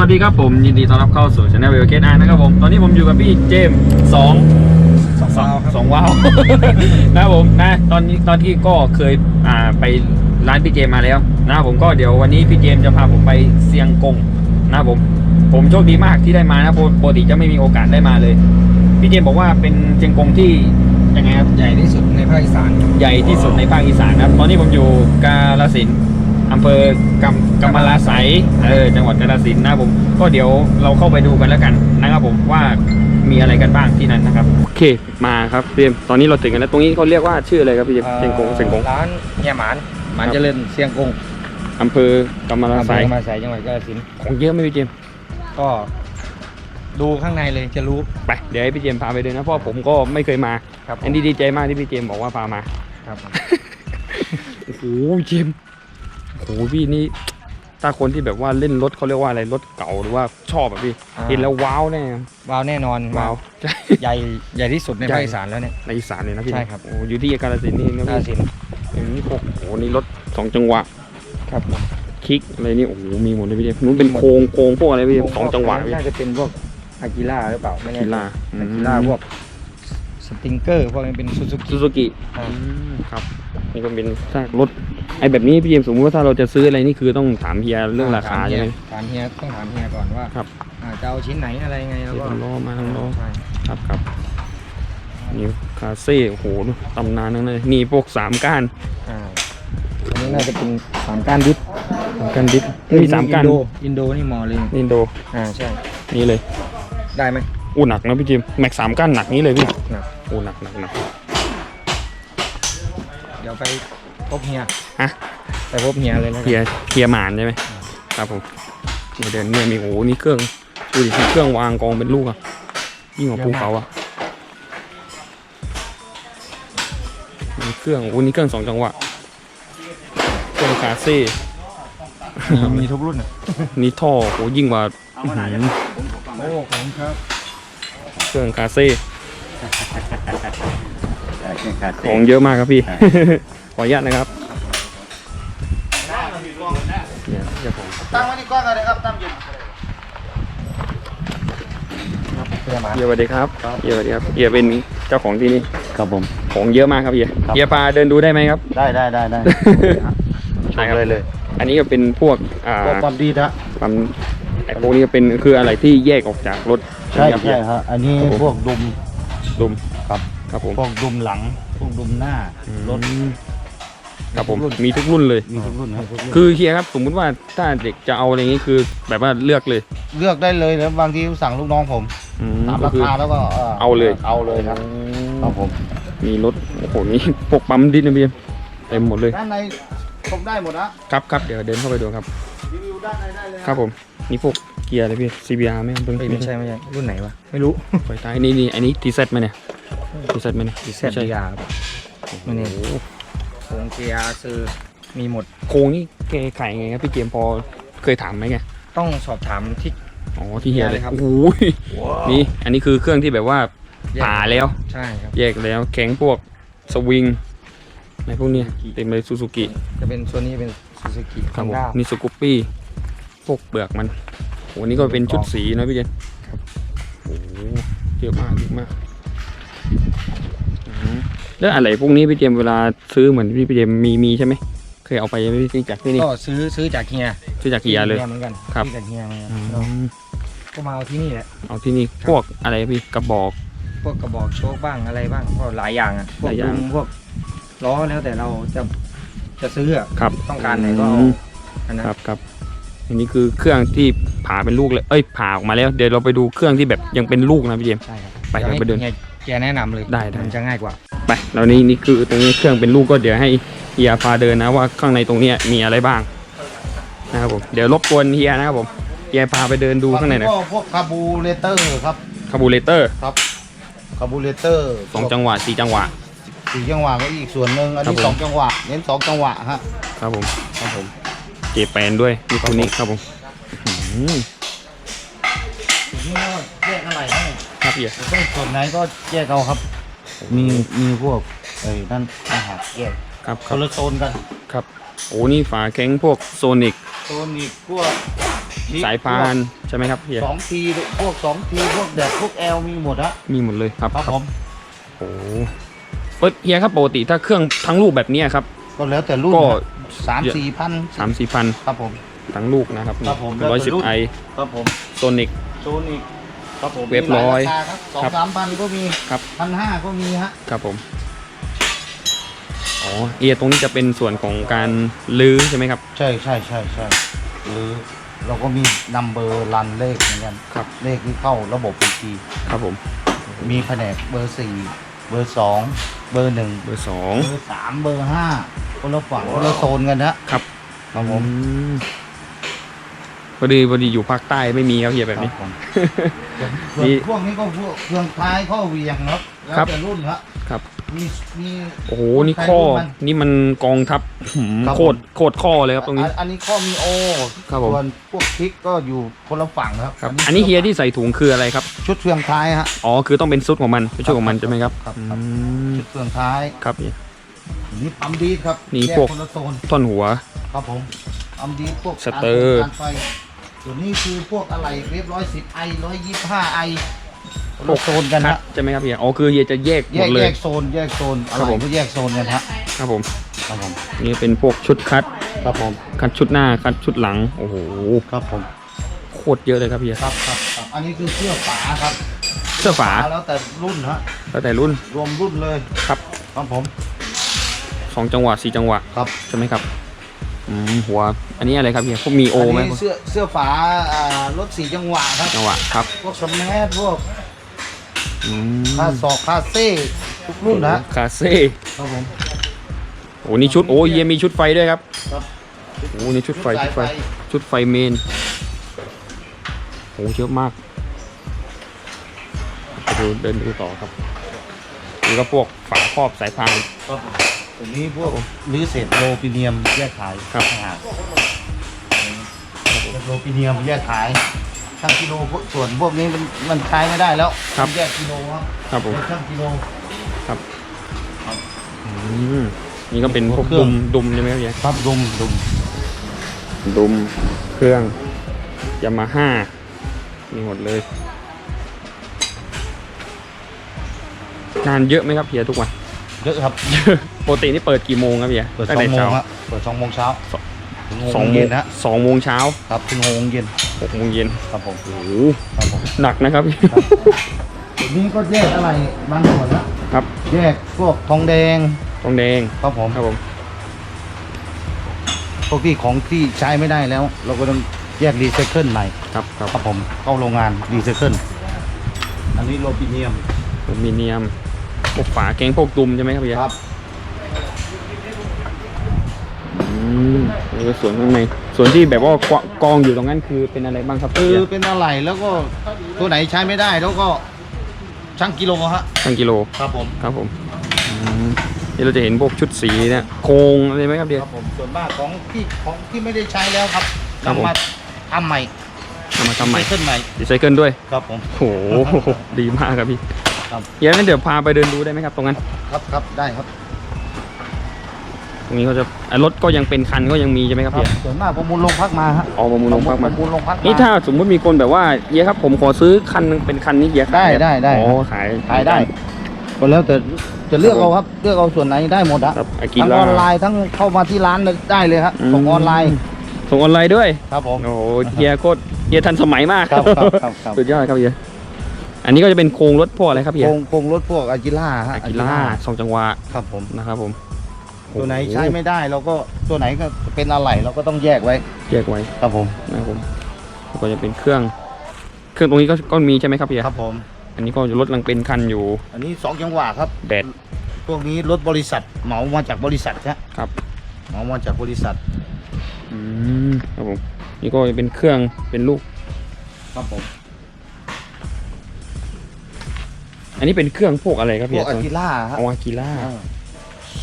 วัสดีครับผมยินดีต้อนรับเข้าสู่ช anel เวลเคสอานะครับผมตอนนี้ผมอยู่กับพี่เจมส์สองสองวาล์วครับสองว้าวนะครับผมนะตอนนี้ตอนที่ก็เคยอ่าไปร้านพี่เจมส์มาแล้วนะครับผมก็เดี๋ยววันนี้พี่เจมส์จะพาผมไปเซียงกงนะครับผมผมโชคดีมากที่ได้มานะปกติจะไม่มีโอกาสได้มาเลย พี่เจมส์บอกว่าเป็นเซียงกงที่ยังไงครับใหญ่ที่สุดในภาคอีสาน ใหญ่ที่สุดในภาคอีสานนะครับตอนนี้ผมอยู่กาลสินธุ์ อำเภอกำกำมะลาไสยเออจังหวัดกาลสินธุ์นะครับผม ก็เดี๋ยวเราเข้าไปดูกันแล้วกันนะครับผมว่ามีอะไรกันบ้างที่นั่นนะครับ โอเคมาครับพี่เจมส์ตอนนี้เราถึงกันแล้วตรงนี้เขาเรียกว่าชื่ออะไรครับพี่เจมส์เซียงกงเซียงกงร้านเฮียหมานหมานเจริญเซียงกงอำเภอกำมะลาอำเภไสยอมาใส่จังหวัดกาฬสินธุ์ของเยอะไหมพี่เจมส์ก็ดูข้างในเลยจะรู้ไปเดี๋ยวให้พี่เจมส์พาไปเลยนะเพราะผมก็ไม่เคยมาครับอันนี้ดีใจมากที่พี่เจมส์บอกว่าพามาครับ โอ้โหเจมส์โอ้โหพี่นี่ถ้าคนที่แบบว่าเล่นรถเขาเรียกว่าอะไรรถเก่าหรือว่าชอบแบบพี่อ่า เห็นแล้วว้าวแน่ว้าวแน่นอนว้าวใหญ่ใหญ่ที่สุดในใหญ่ ภาคอีสานแล้วเนี่ย ในอีสานเลยนะพี่ใช่ครับ โอ้อยู่ที่กาฬสินธุ์นี่เองนะกาฬพี่สินธุ์อย่างนี้พวกโอ้โหนี่รถสองจังหวะครับผมคลิกอะไรนี่โอ้โหมีหมดเลยพี่เจมส์นู้นเป็นโครงโครงพวกอะไรพี่เจมส์สองจังหวะพี่น่าจะเป็นพวกอากิล่าหรือเปล่าไม่แน่กีฬาอากิล่าพวกส ติงเกอร์พวกนี้เป็นซูซูซูกิ ซูกิอ่า ครับนี่ก็เป็นซากรถไอ้แบบนี้พี่เจมส์สมมติว่าถ้าเราจะซื้ออะไรนี่คือต้องถามเฮียเรื่องราคาใช่ไหม ถามเฮียต้องถามเฮียก่อนว่าครับ อ่าจะเอาชิ้นไหนอะไรไงแล้วก็ทั้งล้อมาทั้งล้อ ใช่ครับครับนี่คาเซ่โอ้โหตำนานทั้งนั้นเลยนี่พวกสามก้านอ่าอันนี้น่าจะเป็นสามก้านดิฟสามก้านดิฟมีสามก้านอินโดอินโดนี่มอเลยนินโดอ่าใช่ นี่เลยได้ไหมอู้หนักนะพี่จิมแม็กสามก้านหนักนี้เลยพี่หนัก อู้หนักหนักหนักเดี๋ยวไปพบเฮียฮะไปพบเฮียเลยแล้วเทีกัยนเทียหมานใช่ไหมครับผมนี่เดินเนี่ยมีโอ้โหนี่เครื่องดูดิมีเครื่องวางกองเป็นลูกอะยิ่งกว่าภูเขาอะมีเครื่องโอ้โหนี่เครื่องสองจังหวะเครื่องคาเซ่มีมีทุกรุ่นอะนี่ท่อโอ้โหยิ่งกว่าอื้อหือโอ้ขอบคุณครับ เครื่องคาเซ่ ของเยอะมากครับพี่ ขออนุญาตนะครับเนี่ยเดี๋ยวผมตั้งไว้ที่กล้องเลยครับตั้งอยู่เฮียหมาเฮียสวัสดีครับเฮียสวัสดีครับเฮียเป็นเจ้าของที่นี่ครับผม ของเยอะมากครับเฮียครับ เฮียพาเดินดูได้ไหมครับ ได้ได้ได้ได้ใช่ครับเลยเลยอันนี้ก็เป็นพวกอ่าพวกความดีนะความไอ้พวกนี้ก็เป็นคืออะไรที่แยกออกจากรถใช่ไหมครับใช่ครับอันนี้ครับผมพวกดุม ดุมครับครับผมพวกดุมหลังพวกดุมหน้ารถอืมครับผมมีทุกรุ่นเลย มีทุกรุ่นครับทุกรุ่นคือเฮียครับ สมมุติว่าถ้าเด็กจะเอาอะไรอย่างนี้คือ แบบว่าเลือกเลยเลือกได้เลยแล้วบางทีสั่งลูกน้องผมอืมตามก็ราคือ คาแล้วก็เอาเลย เอาเลยครับครับผมมีรถโอ้โหนี่พวกปั๊มดินนะพี่เต็มหมดเลย ด้านในผมได้หมดนะครับครับเดี๋ยวเดินเข้าไปดูครับ รีวิวด้านในได้เลยครับผมนี่พวก เกียร์อะไรพี่ CBR ไหมครับเอ้ยไม่ใช่ไม่ใช่รุ่นไหนวะ ไม่รู้ไฟท้ายนี่นี่อันนี้ทีเซตไหมเนี่ยทีเซตไหมเนี่ย ดีเซไม่นใช่ดีอาร์มันนี่โอ้โหโครงเกียร์ซื้อมีหมด โครงนี่แกขายไงครับพี่เกมพอเคยถามไหมไงต้องสอบถามที่ อ๋อที่เฮียเลยเฮียเลยครับโอ้โหนี่อันนี้คือเครื่องที่แบบว่าแยก ผ่าแล้ว ใช่ครับ แยกแล้วแข็งพวกสวิงอะไรพวกเนี้ยเต็มเลยซูซูกิจะเป็นส่วนนี้เป็นซูซูกิครับผมด้านี่สกูปปี้พวกเปลือกมัน โหนี่ก็เป็นชุดสีนะพี่เจนโอ้โหเยอะมากเยอะมากอืมแล้วอะไรพวกนี้พี่เจมเวลาซื้อเหมือนพี่พี่เจมมีมีใช่ไหมเคยเอาไปไหมพี่จากที่นี่ก็ซื้อซื้อจากเฮียซื้อจากเฮียเลยเหมือนกันครับซื้อจากเฮียเหมือนกันอืเรามก็มาเอาที่นี่แหละเอาที่นี่พวกอะไรพี่กระบอกพวกกระบอกโชคบ้างอะไรบ้างก็หลายอย่างอะพวหกลายอย่างดุมพวกล้อแล้วแต่เราจะจะซื้ออะครับต้องการไหนก็เอาอืมอันนั้นครับครับ อันนี้คือเครื่องที่ผ่าเป็นลูกเลยเอ้ยผ่าออกมาแล้ว เดี๋ยวเราไปดูเครื่องที่แบบยังเป็นลูกนะพี่เจมใช่ครับไปครับไปเดินฮียแกแนะนำเลยได้ได้ มันจะง่ายกว่า ไปแล้วนี่นี่คือตรงนี้เครื่องเป็นลูกก็เดี๋ยวให้เฮียพาเดินนะว่าข้างในตรงเนี้ยมีอะไรบ้างนะครับผมเดี๋ยวรบกวนเฮียนะครับผมเฮียพาไปเดินดูข้างในหน่อยก็พวกคาบูเรเตอร์ครับคาบูเรเตอร์คาบูเรเตอร์สองจังหวะสี่จังหวะ สี่จังหวะก็อีกส่วนหนึ่งอันนี้ครับผม สองจังหวะเน้นสองจังหวะฮะครับผม ครับผม เจแปนด้วยนี่คนนี้ครับผมอื้อหือนี่ก็แยกอะไรให้ครับเฮียต้องส่วนไหนก็แยกเอาครับ มีมีพวกไอ้นั่นอาหารแยกครับคครับนละโซนกันครับโอ้นี่ฝาแข้งพวกโซนิกตัวนี้พวกสายพานใช่ไหมครับเฮียสองทีพวกสองทีพวกแดดพวกแอลมีหมดฮะมีหมดเลยครับครับผมโอ้โหเอ้ยเฮียครับปกติถ้าเครื่องทั้งลูกแบบเนี้ยครับ ก็แล้วแต่รุ่นก็ฮะสามสี่พันสามสี่พันครับผม ทั้งลูกนะครับครับผมร้อยสิบแล้วแต่รุ่น ไอครับผมโซนิก โซนิกครับผมเว็บร้อย มีหลาาคาครับสองครับสามพันก็มีครับพันห้าก็มีฮะครับผมอ๋อเอียตรงนี้จะเป็นส่วนของการลื้อใช่ไหมครับ ใช่ใช่ใช่ใช่หรือเราก็มีนัมเบอร์รันเลขเหมือนกันครับ เลขที่เข้าระบบบัญชี ครับผมมีแผนกเบอร์สี่ เบอร์สองเบอร์หนึ่งเบอร์สอง เบอร์สามเบอร์ห้าคนละฝั่งคนละโซนกันนะครับ ครับผมอืมพอดีพอดีอยู่ภาคใต้ไม่มีครับเฮียแบบนี้ ครับผมส่วนนี่พวกนี้ก็พวกเครื่องท้ายข้อเหวียงครับแล้วครับ แต่รุ่นครับ ครับ มีมีโอ้โหนี่ข้อนี่มันกองทัพหืมครับโคตรโคตรข้อเลยครับตรงนี้ อัอันนี้ข้อมีโอครับผม ส่วนพวกคลิกก็อยู่คนละฝั่งครับครับ อันนี้เฮียที่ใส่ถุงคืออะไรครับ ชุดเครื่องท้ายฮะ อ๋อ คือต้องเป็นซุดของมันเป็นชุดของมันใช่ไหมครับครับอืครับมชุดเครื่องท้ายครับเฮียนี่ปั๊มดีดครับนี่แยกพวก คนละโซนท่อนหัว ครับผมปั๊มดีดพวกสเตอร์ การไฟส่วนนี้คือพวกอะไรเวฟร้อยสิบไอร้อยยี่ห้าไอ คนพวละกโซนกันคัดฮะใช่ไหมครับเฮียอ๋อคือเฮียจะแยกแยหมกดเลแยย กโซนแยกโซนอะครัไรบผม ก็แยกโซนกันฮะครับผมครับผมนี่เป็นพวกชุดคัด ครับผมคัดชุดหน้าคัดชุดหลังโอ้โหครับผมโคตรเยอะเลยครับเฮียครับครับครับอันนี้คือเสื้อฝาครับเสื้อฝาแล้วแต่รุ่นฮะแล้วแต่รุ่น รวมรุ่นเลยครับ ครับผมสองจังหวะสี่จังหวะครับใช่ไหมครับอืมหัว อันนี้อะไรครับเฮียพวกมีโอไหมนนี้เสื้อเสื้อฝาอ่ารถสีจังหวะครับจังหวะครับ พวกสแมัพวกอืม คาศอกคาเซ่ทุกรุ่นนะคาเซ่ครับผมโอ้นี่ชุดโอ้เฮียมีชุดไฟด้วยครับครับโอ้นี่ชุดไฟชุดไฟชุดไฟเมนโอ้เยอะมากไปดูเดินดูต่อครับนี่ก็พวกฝาครอบสายพานครับตัวนี้พวกหรือเศษโลปิเนียมแยกขายครับอ่าโลปิเนียมแยกขาย ช่างกิโลพวกส่วนพวกนี้มันมันใช้ไม่ได้แล้วครับแยกกิโลครับครับผมช่างกิโลอืมนี่ก็เป็นพวกเครื่ดุองมดุมใช่ไหมครับเฮียครับดุมดุมดุมเครื่องยามาฮ่ามีหมดเลยงานเยอะไหมครับเฮียทุกวันเยอะครับปกตินี่เปิดกี่โมงครับเฮียเปิดสตั้องแต่โมงเช้าครับเปิดสองโมงเช้า ถึงหกสองโมงโมเย็งนนะสองโมงเช้าครับถึงหกโมงเย็นหกโมงเย็นครับผมโอ้โหครับผมหนักนะครับพี่ทีนี้ก็แยกอะไรบางส่วนละครับแยกพวกทองแดงทองแดงครับผมครับผมพวกที่ของที่ใช้ไม่ได้แล้ว เราก็ต้องแยกรีไซเคิลใหม่ครับครับครับผมเข้าโรงงานรีไซเคิลอันนี้โลปิเนียมอลูมิเนียมพวกฝาแกงพวกดุมใช่ไหมครับพี่ครับ อืมนี่ก็ส่วนข้างในส่วนที่แบบว่ากองอยู่ตรงนั้นคือเป็นอะไรบ้างครับคือพี่เป็นอะไรแล้วก็ตัวไหนใช้ไม่ได้แล้วก็ช่างกิโลฮะตั้งกิโลครับผมครับผมอืมนี่เราจะเห็นพวกชุดสีเนี่ยโครงอะไรไหมครับเดีย ครับผมส่วนมากของที่ของที่ไม่ได้ใช้แล้วครับครับผม นำมาทำใหม่เอามาทำใหม่รีไซเคิลใหม่รีไซเคิลด้วย ครับผม โห ดีมากครับพี่ครับ เดี๋ยวนั้นเดี๋ยวพาไปเดินดูได้ไหมครับตรงนั้น ครับครับได้ครับ ตรงนี้เขาจะอะรถก็ยังเป็นคันก็ยังมีใช่ไหมครับครับพี่ส่วนมากประมูลโรงพักมาฮะอ๋อประมูลโรงพักมา ประมูลโรงพักมานี่ถ้าสมมุติมีคนแบบว่าเฮียครับผมขอซื้อคันหนึงเป็นคันนี้เฮียขายได้หมได้ได้อ๋อขายขายได้ก็แล้วแต่จะเลือกเอาครับเลือกเอาส่วนไหนได้หมดอะครับอากิทั้งล่าออนไลน์ทั้งเข้ามาที่ร้านได้เลยครับอืม ส่งออนไลน์ส่งออนไลน์ด้วย ครับผม โอ้โหเฮียโคตรเฮียทันสมัยมากครับครับครับครับ สุดยอดครับเฮียอันนี้ก็จะเป็นโครงรถพวกอะไรครับเฮียโครงโครงรถพวกอากิล่าฮะอากิล่าสองจังหวะครับผมนะครับผม ตัวไหนใช้ไม่ได้เราก็ตัวไหนก็เป็นอะไรเราก็ต้องแยกไว้ แยกไว้ครับผมนะครับผมแล้วก็จะเป็นเครื่อง เครื่องตรงนี้ก็ก็มีใช่ไหมครับเฮียครับผม อันนี้ก็รถลังเป็นคันอยู่อันนี้สองจังหวะครับแดดพวกนี้รถบริษัทเหมามาจากบริษัทฮะครับเหมามาจากบริษัทอืมครับผมนี่ก็จะเป็นเครื่องเป็นลูก ครับผมอันนี้เป็นเครื่องพวกอะไรครับพเฮีวยกอากิล่าฮะเอาอากิล่าอ่า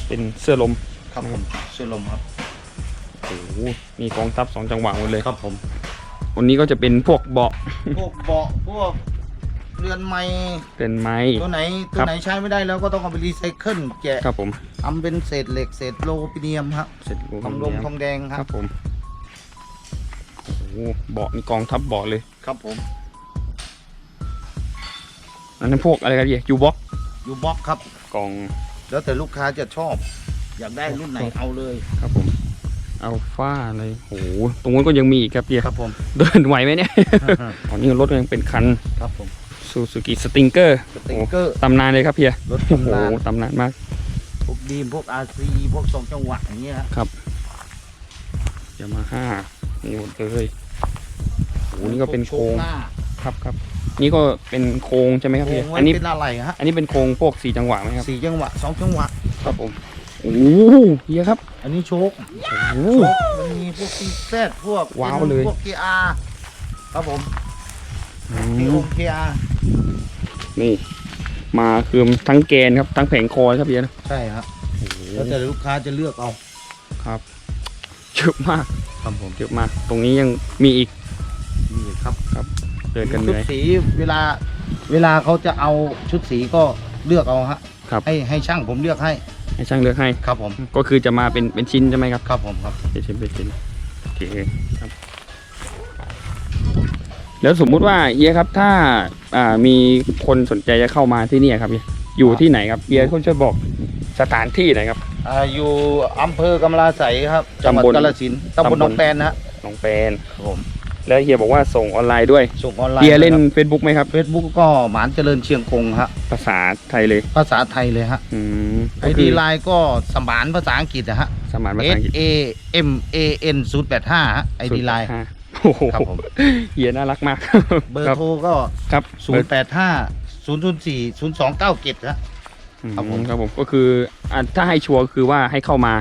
เป็นเสื้อลมครับผมเสื้อลมครับโอ้โหมีกองทัพสองจังหวะหมดเลยครับผมวันนี้ก็จะเป็นพวกเบาะพวกเบาะพวกเรือนไม้เป็นไม้ ตัวไหนคตัรัวบไหนใช้ไม่ได้แล้วก็ต้องเอาไปรีไซเคิลแกะครับผมทำเป็นเศษเหล็กเศษโลปิเนียมครับเสร็จทองลมทองแดงคครัรับบผมเบาะมีกองทับเบาะเลยครับผมอันนั้นพวกอะไรกันเฮียยูบ็อกอยู่บล็อกครับกอง แล้วแต่ลูกค้าจะชอบ อยากได้รุ่นไหนเอาเลยครับผมอัลฟาอะไรโอ้โหตรงนู้นก็ยังมีอีกครับเฮียครับผมเดินไหวไหมเนี่ยอ๋อนี่รถยังเป็นคันครับผมซูซูกิสติงเกอร์สติกเกอร์ตำนานเลยครับเฮียรถโอ้โหตำนานตำนานมากพวกดีมพวกอาซีพวกสองจังหวะอย่างเงี้ยฮะยามาฮ่านี่หมดเลยโอ้โหนี่ก็เป็นโครงหน้า ครับครับนี่ก็เป็นโครงใช่ไหมครับโครพี่งไว้อันนี้เป็นอะไรฮะ อันนี้เป็นโครงพวกสี่จังหวะไหมครับสี่จังหวะสองจังหวะ ครับผม โอ้โหเฮียครับ อันนี้โชคโอ้โหโชคมันมีพวกซีแซดพวกว้าวเลยพวกเกียร์ครับผมอืมีมองค์เกียร์นี่ มาคือทั้งแกนครับ ทั้งแผงคอครับเฮียนะ ใช่ครับโอ้โหแล้วแต่ลูกค้าจะเลือกเอา ครับเยอะมาก ครับผมเยอะมาก ตรงนี้ยังมีอีกนี่ครับ เดินกันเหชุดนื่อย สีเวลาเวลาเขาจะเอาชุดสีก็เลือกเอาฮะครับ ให้ให้ช่างผมเลือกให้ให้ช่างเลือกให้ ครับผมก็คือจะมาเป็นเป็นชิ้นใช่ไหมครับ ครับผมครับ เป็นชิ้นเป็นชิ้นโอเคครับ แล้วสมมุติว่าเฮียครับถ้าอ่ามีคนสนใจจะเข้ามาที่นี่ครับเฮียอยู่ที่ไหนครับเฮียเขาช่วยบอกสถานที่หน่อยครับ อ่าอยู่อำเภอกำลาไสยครับจังหวัดตำบลกาฬสินธุ์ตำบลตำบล หนองแปนนะฮะน้องแปนครับผม แล้วเฮียบอกว่าส่งออนไลน์ด้วยส่งออนไลน์เฮียเล่น Facebook ไหมครับ เฟซบุ๊กก็หมานเจริญเชียงคงฮะภาษาไทยเลยภาษาไทยเลยฮะอืมไอดีไลน์ก็สมานภาษาอังกฤษนะฮะ สมานภา S ษาอังกฤษ A M A N 0 8 5ฮะไอดีไลน์ โอ้โหครับผม เฮียน่ารักมากเบอร์คโทรก็ ครับ0 8 5 0 0 4 0 2 9 7ฮะครับผมอืครับผมก็คืออะถ้าให้ชัวร์คือว่าให้เข้ามา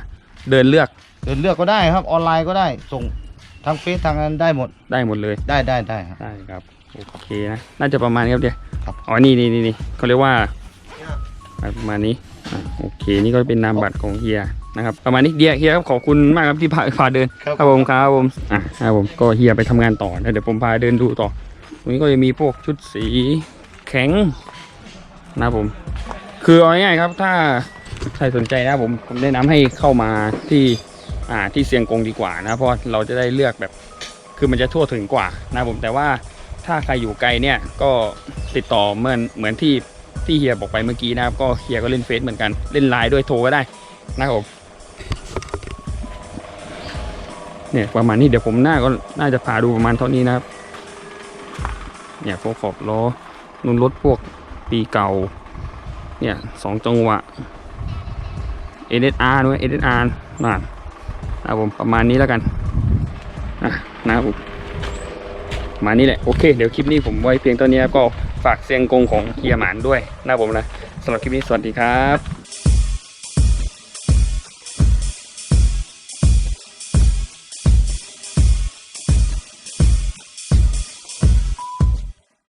เดินเลือก เดินเลือกก็ได้ครับออนไลน์ก็ได้ส่ง ทางเฟซทางนั้นได้หมดได้หมดเลยได้ได้ได้ฮะได้ครับโอเคนะน่าจะประมาณนี้ครับเดียครับ อ๋อนี่นี่นี่นี่เขาเรียกว่าประมาณนี้อะโอเคนี่ก็เป็นนามบัตรของเฮียนะครับประมาณนี้เดียเฮียครับขอบคุณมากครับที่พาพาเดินครับผมครับผมอะครับผมก็เฮียไปทำงานต่อนะเดี๋ยวผมพาเดินดูต่อตรงนี้ก็จะมีพวกชุดสีแข็งนะครับผม คือเอาง่ายๆครับถ้าใครสนใจนะผมผมแนะนำให้เข้ามาที่ อ่าที่เซียงกงดีกว่านะเพราะเราจะได้เลือกแบบคือมันจะทั่วถึงกว่านะผมแต่ว่าถ้าใครอยู่ไกลเนี่ยก็ติดต่อเหมือนเหมือนที่ที่เฮียบอกไปเมื่อกี้นะครับ ก็เฮียก็เล่นเฟซเหมือนกันเล่นไลน์ด้วยโทรก็ได้นะครับผมเนี่ยประมาณนี้เดี๋ยวผมหน้าก็น่าจะพาดูประมาณเท่านี้นะครับเนี่ยพวกขอบล้อนุ่นรถพวกปีเก่าเนี่ยสองจังหวะ SSR ด้วย SSR น่ะ นะครับผมประมาณนี้แล้วกันอะนะครับผมมานี้แหละโอเคเดี๋ยวคลิปนี้ผมไว้เพียงเท่านี้ก็ฝากเสียงกงของเฮียหมานด้วยนะผมนะสำหรับคลิปนี้สวัสดีครับ